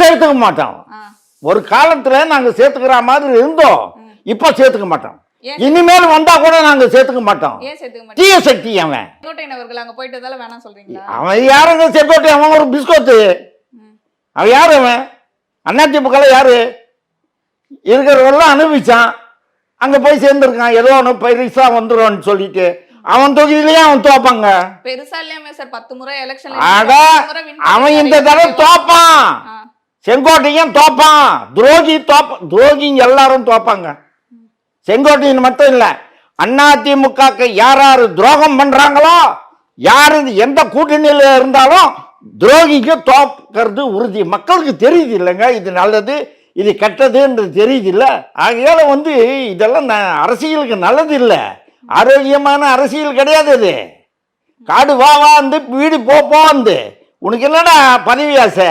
சேர்த்துக்க மாட்டோம். ஒரு காலத்துல நாங்க சேர்த்துக்கிற மாதிரி இருந்தோம். இப்போ சேர்த்துக்க மாட்டோம்? இனிமேல் வந்தா கூட நாங்க சேர்த்துக்க மாட்டோம். தீய சக்தி அவன். அவன் யாருங்க செங்கோட்டை? அவன் ஒரு பிஸ்கோத்து. அவன் யாரு அவன்? அதிமுகல யாரு? இருக்கிறவெல்லாம் அனுபவிச்சான். அங்க போய் சேர்ந்துருக்கான். ஏதோ ஒன்று பெருசா வந்துரும்னு சொல்லிட்டு. அவன் தொகுதியிலேயே அவன் தோப்பாங்க. பெருசா இல்லையாமே சார். பத்து முறை எலெக்ஷன் அவன் இந்த தடவை தோப்பான். செங்கோட்டையும் தோப்பான். துரோகி தோப்ப துரோகிங்க எல்லாரும் தோப்பாங்க. செங்கோட்டையன் மட்டும் இல்லை அதிமுகக்கு யார் யார் துரோகம் பண்றாங்களோ யார் எந்த கூட்டணியில் இருந்தாலும் துரோகிக்கு தோக்கிறது உறுதி. மக்களுக்கு தெரியுது இல்லைங்க இது நல்லது இது கெட்டதுன்றது தெரியுது இல்லை. ஆகையால் வந்து இதெல்லாம் ந- அரசியலுக்கு நல்லது இல்லை. ஆரோக்கியமான அரசியல் கிடையாது இது காடு வா வா வந்து வீடு போ போ வந்து உனக்கு என்னடா பதவி ஆசை?